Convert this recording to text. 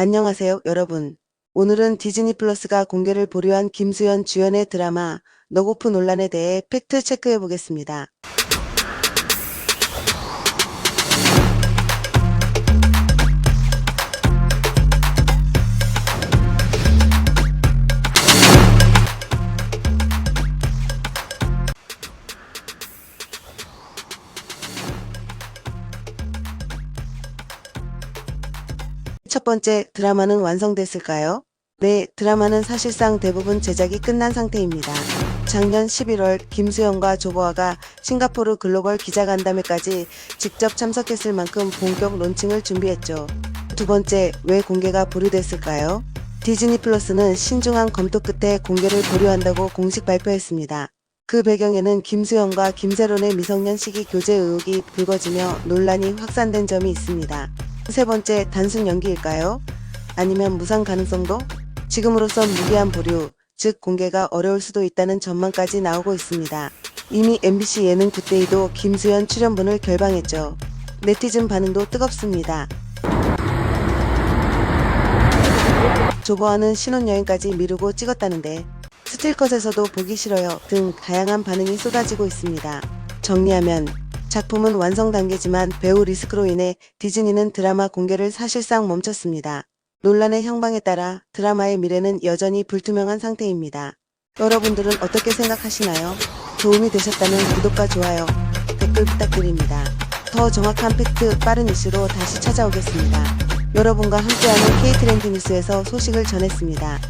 안녕하세요, 여러분. 오늘은 디즈니 플러스가 공개를 보류한 김수현 주연의 드라마 너고프 논란에 대해 팩트 체크해 보겠습니다. 첫 번째, 드라마는 완성됐을까요? 네, 드라마는 사실상 대부분 제작이 끝난 상태입니다. 작년 11월 김수영과 조보아가 싱가포르 글로벌 기자간담회까지 직접 참석했을 만큼 본격 론칭을 준비했죠. 두 번째, 왜 공개가 보류됐을까요? 디즈니 플러스는 신중한 검토 끝에 공개를 보류한다고 공식 발표했습니다. 그 배경에는 김수영과 김세론의 미성년 시기 교제 의혹이 불거지며 논란이 확산된 점이 있습니다. 세 번째, 단순 연기일까요? 아니면 무상 가능성도? 지금으로선 무리한 보류, 즉 공개가 어려울 수도 있다는 전망까지 나오고 있습니다. 이미 MBC 예능 굿데이도 김수현 출연분을 결방했죠. 네티즌 반응도 뜨겁습니다. 조보아는 신혼여행까지 미루고 찍었다는데 스틸컷에서도 보기 싫어요 등 다양한 반응이 쏟아지고 있습니다. 정리하면 작품은 완성 단계지만 배우 리스크로 인해 디즈니는 드라마 공개를 사실상 멈췄습니다. 논란의 형방에 따라 드라마의 미래는 여전히 불투명한 상태입니다. 여러분들은 어떻게 생각하시나요? 도움이 되셨다면 구독과 좋아요, 댓글 부탁드립니다. 더 정확한 팩트, 빠른 이슈로 다시 찾아오겠습니다. 여러분과 함께하는 K트렌드 뉴스에서 소식을 전했습니다.